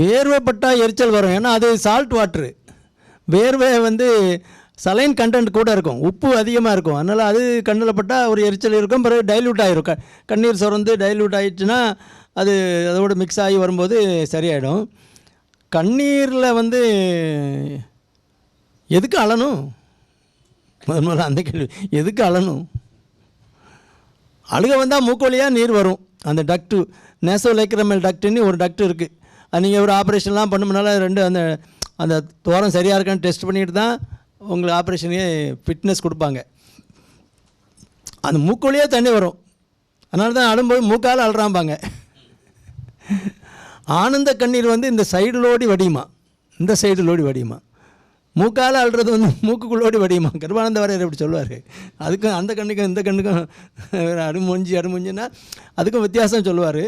வேர்வைப்பட்டால் எரிச்சல் வரும். ஏன்னா அது சால்ட் வாட்ரு வேர்வை வந்து சலைன் கண்டென்ட் கூட இருக்கும். உப்பு அதிகமாக இருக்கும். அதனால் அது கண்ணில் பட்டால் ஒரு எரிச்சல் இருக்கும். பிறகு டைல்யூட் ஆகிரும் க கண்ணீர் சுரந்து டைல்யூட் ஆகிடுச்சுன்னா அது அதோட மிக்ஸ் ஆகி வரும்போது சரியாயிடும். கண்ணீரில் வந்து எதுக்கு அழணும்? முதல் முதல்ல அந்த கேள்வி. எதுக்கு அழணும்? அழுக வந்தால் மூக்கு வழியாக நீர் வரும். அந்த டக்ட்டு நேசோ லைக்ரமல் டக்டுன்னு ஒரு டக்ட் இருக்குது அது நீங்கள் ஒரு ஆப்ரேஷன்லாம் பண்ணுமுனால ரெண்டு அந்த அந்த தோரம் சரியாக இருக்கான்னு டெஸ்ட் பண்ணிட்டு தான் உங்களுக்கு ஆப்ரேஷனே ஃபிட்னஸ் கொடுப்பாங்க. அந்த மூக்கு வழியாக தண்ணி வரும். அதனால தான் அழும்போது மூக்கால் அழுறாம்பாங்க. ஆனந்த கண்ணீர் வந்து இந்த சைடு லோடி வடியுமா? இந்த சைடு லோடி வடியுமா? மூக்கால் அழுறது வந்து மூக்குக்குள்ளோடி வடியுமா? கருபானந்த வரையர் இப்படி சொல்லுவார் அதுக்கும் அந்த கண்ணுக்கும் இந்த கண்ணுக்கும் அருமொஞ்சி அருமொஞ்சின்னா அதுக்கும் வித்தியாசம் சொல்லுவார்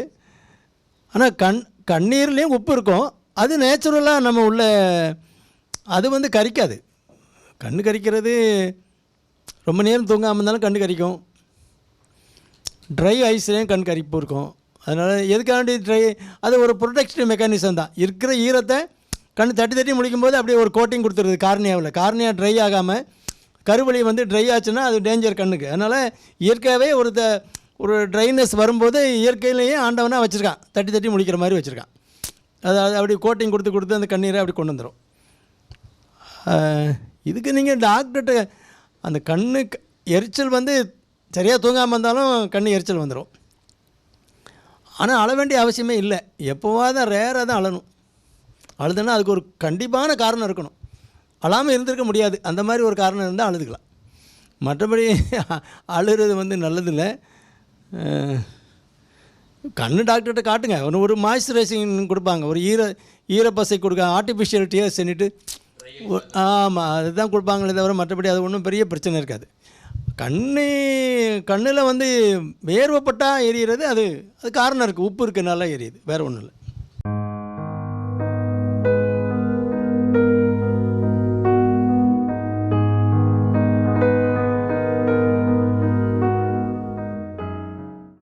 ஆனால் கண் கண்ணீர்லேயும் உப்பு இருக்கும். அது நேச்சுரலாக நம்ம உள்ள அது வந்து கரிக்காது. கண்ணு கரிக்கிறது ரொம்ப நேரம் தூங்காமல் இருந்தாலும் கண்ணு கரிக்கும். ட்ரை ஐஸ்லேயும் கண் கரிப்பு இருக்கும். அதனால் எதுக்காண்டி ட்ரை அது ஒரு ப்ரொடெக்ஷன் மெக்கானிசம் தான். இருக்கிற ஈரத்தை கண் தட்டி தட்டி முடிக்கும்போது அப்படியே ஒரு கோட்டிங் கொடுத்துருது கார்னியாவில். கார்னியா ட்ரை ஆகாமல் கருவழி வந்து ட்ரை ஆச்சுன்னா அது டேஞ்சர் கண்ணுக்கு. அதனால் இயற்கையாகவே ஒரு த ஒரு ட்ரைனஸ் வரும்போது இயற்கையிலேயே ஆண்டவனாக வச்சுருக்கான். தட்டி தட்டி முடிக்கிற மாதிரி வச்சுருக்கான். அதாவது அப்படி கோட்டிங் கொடுத்து கொடுத்து அந்த கண்ணீரை அப்படி கொண்டு வந்துடும் இதுக்கு நீங்கள் டாக்டர்கிட்ட அந்த கண்ணு எரிச்சல் வந்து சரியாக தூங்காமல் இருந்தாலும் கண் எரிச்சல் வந்துடும் ஆனால் அழ வேண்டிய அவசியமே இல்லை. எப்போவாதான் ரேராக தான் அழணும். அழுதுன்னா அதுக்கு ஒரு கண்டிப்பான காரணம் இருக்கணும். அழாமல் இருந்திருக்க முடியாது. அந்த மாதிரி ஒரு காரணம் இருந்தால் அழுதுக்கலாம். மற்றபடி அழுகிறது வந்து நல்லதில்லை. கண் கண்ணு டாக்டர்கிட்ட காட்டுங்க. ஒன்று ஒரு மாய்ஸ்சரைசிங் கொடுப்பாங்க. ஒரு ஈர ஈரப்பசை கொடுக்க ஆர்டிஃபிஷியல் செஞ்சுட்டு ஆமாம் அதுதான் கொடுப்பாங்களே தவிர மற்றபடி அது ஒன்றும் பெரிய பிரச்சனை இருக்காது. கண்ணு கண்ணில் வந்து வேர்வைப்பட்டால் எரியிறது அது அது காரணம் இருக்குது உப்பு இருக்கனால எரியுது. வேறு ஒன்றும் இல்லை.